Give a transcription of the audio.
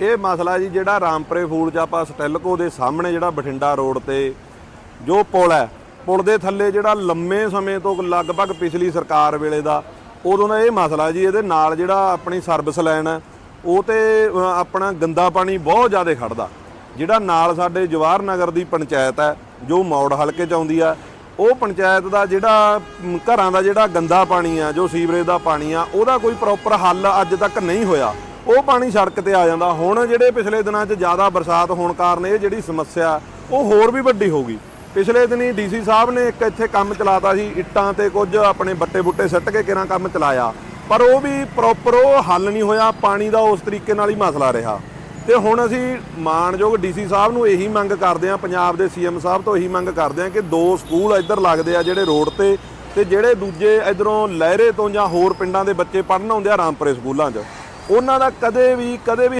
ਇਹ ਮਸਲਾ ਜੀ ਜਿਹੜਾ ਰਾਮਪਰੇ ਫੂਲ ਚ ਆਪਾਂ ਸਟੈਲਕੋ ਦੇ ਸਾਹਮਣੇ ਜਿਹੜਾ ਬਠਿੰਡਾ ਰੋਡ ਤੇ ਜੋ ਪੁਲ ਹੈ, ਪੁਲ ਦੇ ਥੱਲੇ ਜਿਹੜਾ ਲੰਮੇ ਸਮੇਂ ਤੋਂ ਲਗਭਗ ਪਿਛਲੀ ਸਰਕਾਰ ਵੇਲੇ ਦਾ, ਉਦੋਂ ਦਾ ਇਹ ਮਸਲਾ ਜੀ, ਇਹਦੇ ਨਾਲ ਜਿਹੜਾ ਆਪਣੀ ਸਰਵਿਸ ਲਾਈਨ ਹੈ, ਉਹ ਤੇ ਆਪਣਾ ਗੰਦਾ ਪਾਣੀ ਬਹੁਤ ਜ਼ਿਆਦਾ ਖੜਦਾ। ਜਿਹੜਾ ਨਾਲ ਸਾਡੇ ਜਵਾਹਰ ਨਗਰ ਦੀ ਪੰਚਾਇਤ ਹੈ, ਜੋ ਮੌੜ ਹਲਕੇ ਚ ਆਉਂਦੀ ਆ, ਉਹ ਪੰਚਾਇਤ ਦਾ ਜਿਹੜਾ ਘਰਾਂ ਦਾ ਜਿਹੜਾ ਗੰਦਾ ਪਾਣੀ ਆ, ਜੋ ਸੀਵਰੇਜ ਦਾ ਪਾਣੀ ਆ, ਉਹਦਾ ਕੋਈ ਪ੍ਰੋਪਰ ਹੱਲ ਅੱਜ ਤੱਕ ਨਹੀਂ ਹੋਇਆ। ਉਹ ਪਾਣੀ ਸੜਕ ਤੇ ਆ ਜਾਂਦਾ। ਹੁਣ ਜਿਹੜੇ ਪਿਛਲੇ ਦਿਨਾਂ 'ਚ ਜ਼ਿਆਦਾ ਬਰਸਾਤ ਹੋਣ ਕਾਰਨ ਇਹ ਜਿਹੜੀ ਸਮੱਸਿਆ, ਉਹ ਹੋਰ ਵੀ ਵੱਡੀ ਹੋ ਗਈ। ਪਿਛਲੇ ਦਿਨੀ ਡੀਸੀ ਸਾਹਿਬ ਨੇ ਇੱਕ ਇੱਥੇ ਕੰਮ ਚਲਾਤਾ ਸੀ, ਇੱਟਾਂ ਤੇ ਕੁਝ ਆਪਣੇ ਬੱਟੇ ਬੁੱਟੇ ਸੱਟ ਕੇ ਕਿਰਾਂ ਕੰਮ ਚਲਾਇਆ। ਪਰ ਉਹ ਵੀ ਪ੍ਰੋਪਰ ਉਹ ਹੱਲ ਨਹੀਂ ਹੋਇਆ, ਪਾਣੀ ਦਾ ਉਸ ਤਰੀਕੇ ਨਾਲ ਹੀ ਮਸਲਾ ਰਿਹਾ। ਤੇ ਹੁਣ ਅਸੀਂ ਮਾਨਯੋਗ ਡੀਸੀ ਸਾਹਿਬ ਨੂੰ ਇਹੀ ਮੰਗ ਕਰਦੇ ਆ ਪੰਜਾਬ ਦੇ ਸੀਐਮ ਸਾਹਿਬ ਤੋਂ ਇਹੀ ਮੰਗ ਕਰਦੇ ਆ ਕਿ ਦੋ ਸਕੂਲ ਇੱਧਰ ਲੱਗਦੇ ਆ ਜਿਹੜੇ ਰੋਡ ਤੇ ਤੇ ਜਿਹੜੇ ਦੂਜੇ ਇਧਰੋਂ ਲਹਿਰੇ ਤੋਂ ਜਾਂ ਹੋਰ ਪਿੰਡਾਂ ਦੇ ਬੱਚੇ ਪੜ੍ਹਨ ਆਉਂਦੇ ਆ ਰਾਮਪੁਰੇ ਸਕੂਲਾਂ 'ਚ। ਉਹਨਾਂ ਦਾ ਕਦੇ ਵੀ ਕਦੇ ਵੀ